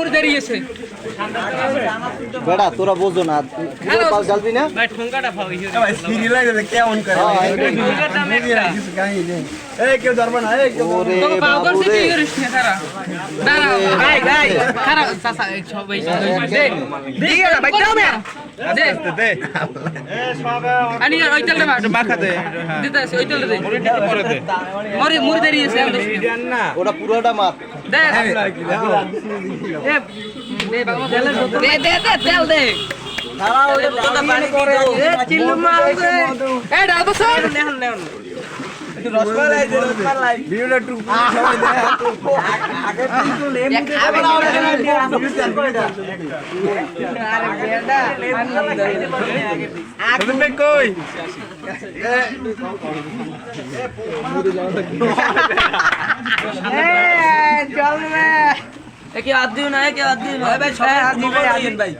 মুড়ি দাঁড়িয়েছে বেড়া তোরা বোঝো না হ্যালো। পাল জ্বালবি না ভাই ঠোঙ্গাটা ফাও হিরো ওরে তোকে পাও বাবু করছে রে কি করিস না তারা দাঁড়াও ভাই ভাই খারাপ চাচা সবাই দে দিকে ভাই দাও না দে। দে। আনি ওই তেলটা মার মাখা দে দিতে আছে ওই তেলটা দে। মরি মুড়ি দাঁড়িয়েছে আমি দেখছি। ওটা পুরোটা মার দে। এ, দে বাবা দে দে দে তেল দে। এ, চিল্লু মাল দে। এ, ডাল বসো। এ, খাবে না। একে হাত দিও না একে হাত দিও না ভাই সবাই হাত দিবে আছেন ভাই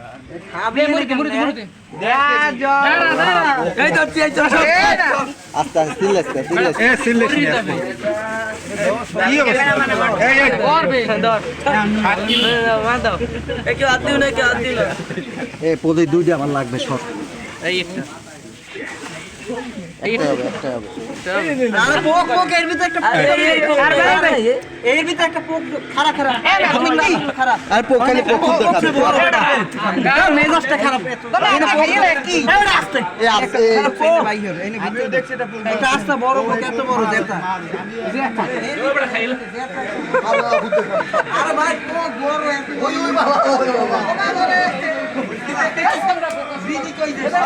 দুইটা আমার লাগবে সব। এই দিদি কই দে এটা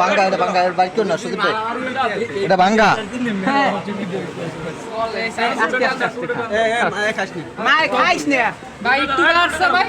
ভাঙ্গা এটা ভাঙ্গা বাইক কর না সুদীপ ভাই এটা ভাঙ্গা খাইস না ভাই, একটু কাটছে, ভাই।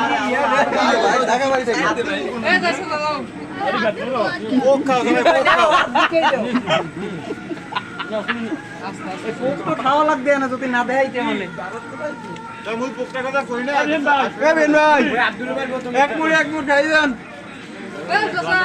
খাওয়া লাগবে না যদি না তই নেকি খাই চাচা।